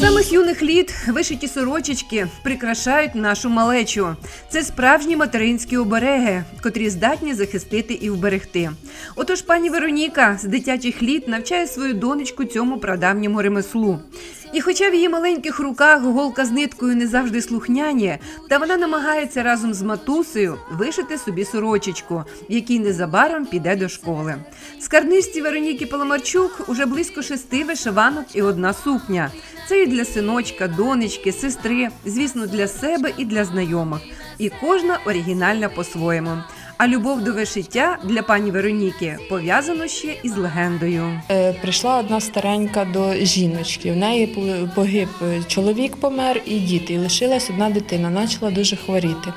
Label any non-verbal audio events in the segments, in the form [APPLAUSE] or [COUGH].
давніх літ вишиті сорочечки прикрашають нашу малечу. Це справжні материнські обереги, котрі здатні захистити і вберегти. Отож, пані Вероніка з дитячих літ навчає свою донечку цьому прадавньому ремеслу. І хоча в її маленьких руках голка з ниткою не завжди слухняні, та вона намагається разом з матусею вишити собі сорочечку, в якій незабаром піде до школи. Скарбничці Вероніки Паламарчук уже близько шести вишиванок і одна сукня. Це і для синочка, донечки, сестри, звісно, для себе і для знайомих. І кожна оригінальна по-своєму. А любов до вишиття для пані Вероніки пов'язано ще із легендою. Е, Прийшла одна старенька до жіночки. В неї погиб е, чоловік помер і діти. І лишилась одна дитина, почала дуже хворіти.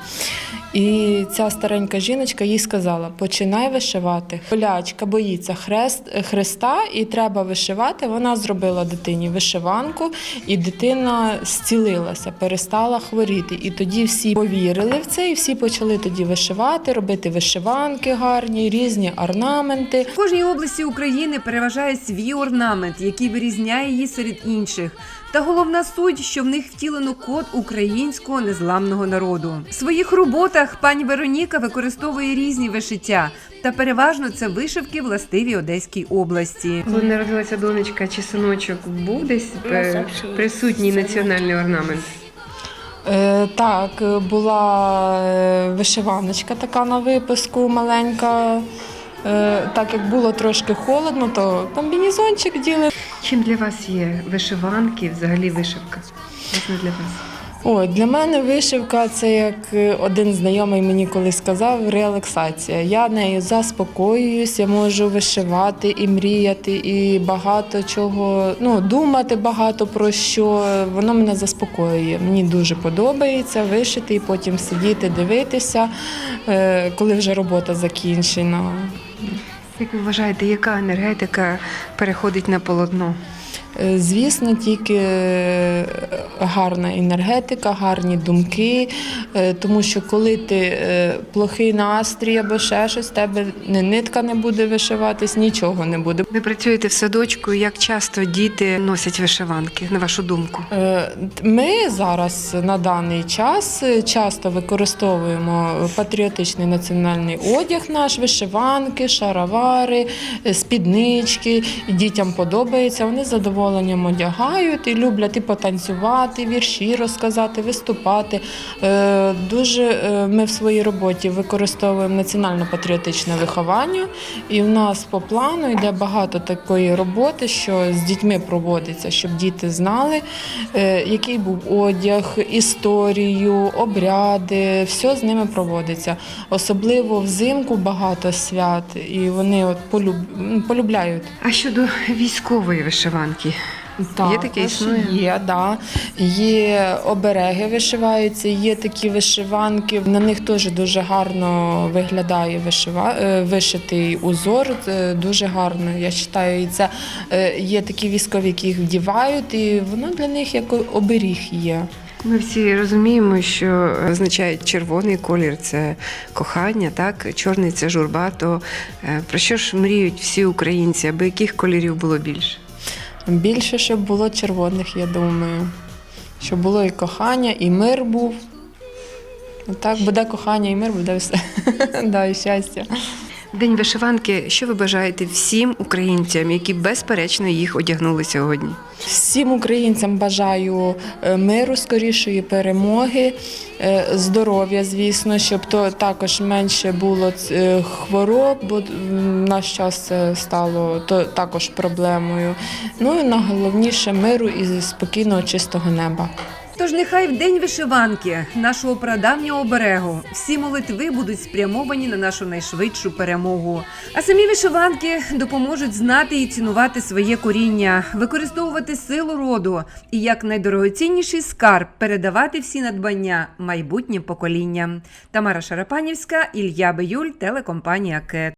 І ця старенька жіночка їй сказала: починай вишивати. Полячка боїться хрест, Христа і треба вишивати. Вона зробила дитині вишиванку, і дитина зцілилася, перестала хворіти. І тоді всі повірили в це, і всі почали тоді вишивати, робити вишиванки гарні, різні орнаменти. В кожній області України переважає свій орнамент, який вирізняє її серед інших. Та головна суть, що в них втілено код українського незламного народу. В своїх роботах пані Вероніка використовує різні вишиття, та переважно це вишивки властиві Одеській області. Коли народилася донечка чи синочок, був десь е, присутній національний орнамент? Е, так, е, була е, вишиваночка така на виписку маленька. Е, так як було трошки холодно, то комбінезончик діли. Чим для вас є вишиванки, взагалі вишивка? Власне для вас. Ой, для мене вишивка це як е, один знайомий мені колись сказав, релаксація. Я нею заспокоююсь, я можу вишивати і мріяти, і багато чого, ну, думати багато про що. Воно мене заспокоює. Мені дуже подобається вишити і потім сидіти, дивитися, е, коли вже робота закінчена. Як ви вважаєте, яка енергетика переходить на полотно? Е, Звісно, тільки е, гарна енергетика, гарні думки, е, тому що коли ти плохий настрій або ще щось, тебе не нитка не буде вишиватись, нічого не буде. Ви працюєте в садочку. Як часто діти носять вишиванки, на вашу думку? Ми зараз на даний час часто використовуємо патріотичний національний одяг, наш вишиванки, шаровари, спіднички. Дітям подобається. Вони з задоволенням одягають і люблять і потанцювати, вірші розказати, виступати. Е, Дуже е, ми в своїй роботі використовуємо національно-патріотичне виховання, і в нас по плану йде багато такої роботи, що з дітьми проводиться, щоб діти знали, е, який був одяг, історію, обряди, все з ними проводиться. Особливо взимку багато свят, і вони от полюб... полюбляють. А щодо військової вишиванки? Є таке, існує? Є, да. Є обереги вишиваються, є такі вишиванки. На них теж дуже гарно виглядає вишива... е, вишитий узор. Дуже гарно. Я вважаю, і це е, є такі військові, які їх вдівають, і воно для них як оберіг є. Ми всі розуміємо, що означає червоний колір це кохання, так чорний це журба. То е, про що ж мріють всі українці, аби яких кольорів було більше? Більше, щоб було червоних, я думаю. Щоб було і кохання, і мир був. Так, буде кохання і мир, буде все. [LAUGHS] да, і щастя. День вишиванки. Що ви бажаєте всім українцям, які безперечно їх одягнули сьогодні? Всім українцям бажаю е, миру, скорішої перемоги, е, здоров'я, звісно, щоб то також менше було е, хвороб, бо в наш час це стало то також проблемою. Ну і найголовніше миру і спокійного чистого неба. Тож нехай в день вишиванки, нашого прадавнього оберегу, всі молитви будуть спрямовані на нашу найшвидшу перемогу. А самі вишиванки допоможуть знати і цінувати своє коріння, використовувати силу роду і як найдорогоцінніший скарб передавати всі надбання майбутнім поколінням. Тамара Шарапанівська, Ілля Биюль, телекомпанія КЕТ.